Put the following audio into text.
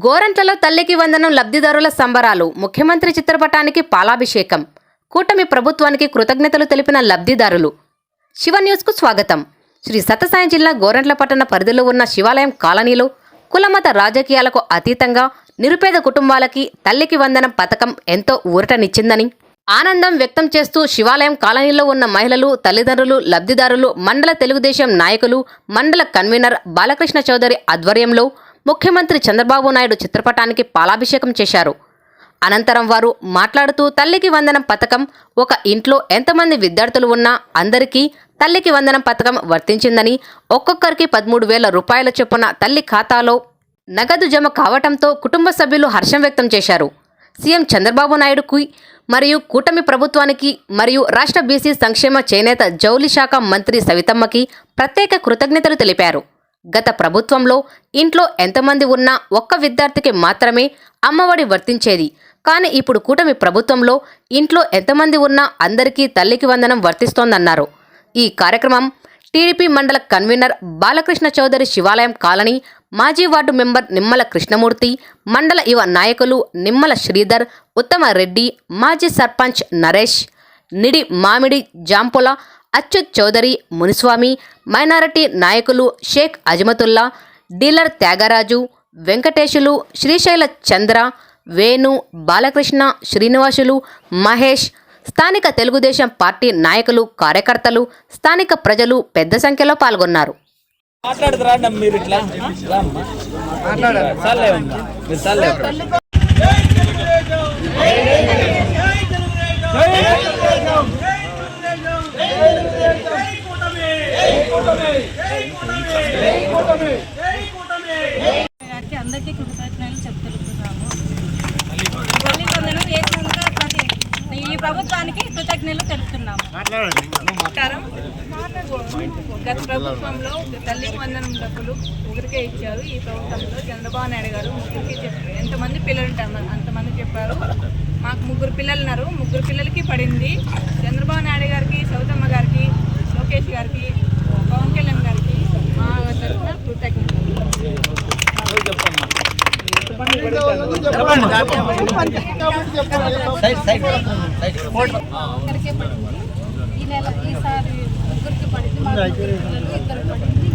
గోరంట్లలో తల్లికి వందనం లబ్ధిదారుల సంబరాలు. ముఖ్యమంత్రి చిత్రపటానికి పాలాభిషేకం. కూటమి ప్రభుత్వానికి కృతజ్ఞతలు తెలిపిన లబ్ధిదారులు. శివ న్యూస్కు స్వాగతం. శ్రీ సత్యసాయి జిల్లా గోరంట్ల పట్టణ పరిధిలో ఉన్న శివాలయం కాలనీలో కులమత రాజకీయాలకు అతీతంగా నిరుపేద కుటుంబాలకి తల్లికి వందనం పథకం ఎంతో ఊరటనిచ్చిందని ఆనందం వ్యక్తం చేస్తూ శివాలయం కాలనీలో ఉన్న మహిళలు తల్లిదండ్రులు లబ్ధిదారులు మండల తెలుగుదేశం నాయకులు మండల కన్వీనర్ బాలకృష్ణ చౌదరి ఆధ్వర్యంలో ముఖ్యమంత్రి చంద్రబాబు నాయుడు చిత్రపటానికి పాలాభిషేకం చేశారు. అనంతరం వారు మాట్లాడుతూ తల్లికి వందనం పథకం ఒక ఇంట్లో ఎంతమంది విద్యార్థులు ఉన్నా అందరికీ తల్లికి వందనం పథకం వర్తించిందని ఒక్కొక్కరికి పదమూడు వేల రూపాయల చొప్పున తల్లి ఖాతాలో నగదు జమ కావటంతో కుటుంబ సభ్యులు హర్షం వ్యక్తం చేశారు. సీఎం చంద్రబాబు నాయుడుకు మరియు కూటమి ప్రభుత్వానికి మరియు రాష్ట్ర బీసీ సంక్షేమ చేనేత జౌలి శాఖ మంత్రి సవితమ్మకి ప్రత్యేక కృతజ్ఞతలు తెలిపారు. గత ప్రభుత్వంలో ఇంట్లో ఎంతమంది ఉన్నా ఒక్క విద్యార్థికి మాత్రమే అమ్మఒడి వర్తించేది. కానీ ఇప్పుడు కూటమి ప్రభుత్వంలో ఇంట్లో ఎంతమంది ఉన్నా అందరికీ తల్లికి వందనం వర్తిస్తోందన్నారు. ఈ కార్యక్రమం టీడీపీ మండల కన్వీనర్ బాలకృష్ణ చౌదరి శివాలయం కాలనీ మాజీ వార్డు మెంబర్ నిమ్మల కృష్ణమూర్తి మండల యువ నాయకులు నిమ్మల శ్రీధర్ ఉత్తమ రెడ్డి మాజీ సర్పంచ్ నరేష్ నిడి మామిడి జాంపుల అచ్యుత్ చౌదరి మునిస్వామి మైనారిటీ నాయకులు షేక్ అజమతుల్లా డీలర్ త్యాగరాజు వెంకటేశులు శ్రీశైల చంద్ర వేణు బాలకృష్ణ శ్రీనివాసులు మహేష్ స్థానిక తెలుగుదేశం పార్టీ నాయకులు కార్యకర్తలు స్థానిక ప్రజలు పెద్ద సంఖ్యలో పాల్గొన్నారు. మాట్లాడుతురా మీరు ఇట్లా? గారికి అందరికీ కృతజ్ఞతలు చెప్తున్నాము. తల్లి వందనం చేసినందుకు ప్రతి ఈ ప్రభుత్వానికి కృతజ్ఞతలు తెలుపుతున్నాము. నమస్కారం. గత ప్రభుత్వంలో తల్లి వందనం డబ్బులు ఒకరికే ఇచ్చారు. ఈ ప్రభుత్వంలో చంద్రబాబు నాయుడు గారు ముగ్గురికి చెప్పారు ఎంతమంది పిల్లలు ఉంటారు అంతమంది చెప్పారు. మాకు ముగ్గురు పిల్లలు ఉన్నారు. ముగ్గురు పిల్లలకి పడింది. చంద్రబాబు నాయుడు గారికి సౌతమ్మ గారికి లోకేష్ గారికి సైడ్ సైడ్ సైడ్ ఈ నెల ఈసారి ముగ్గురికి పడింది ఇద్దరు పడింది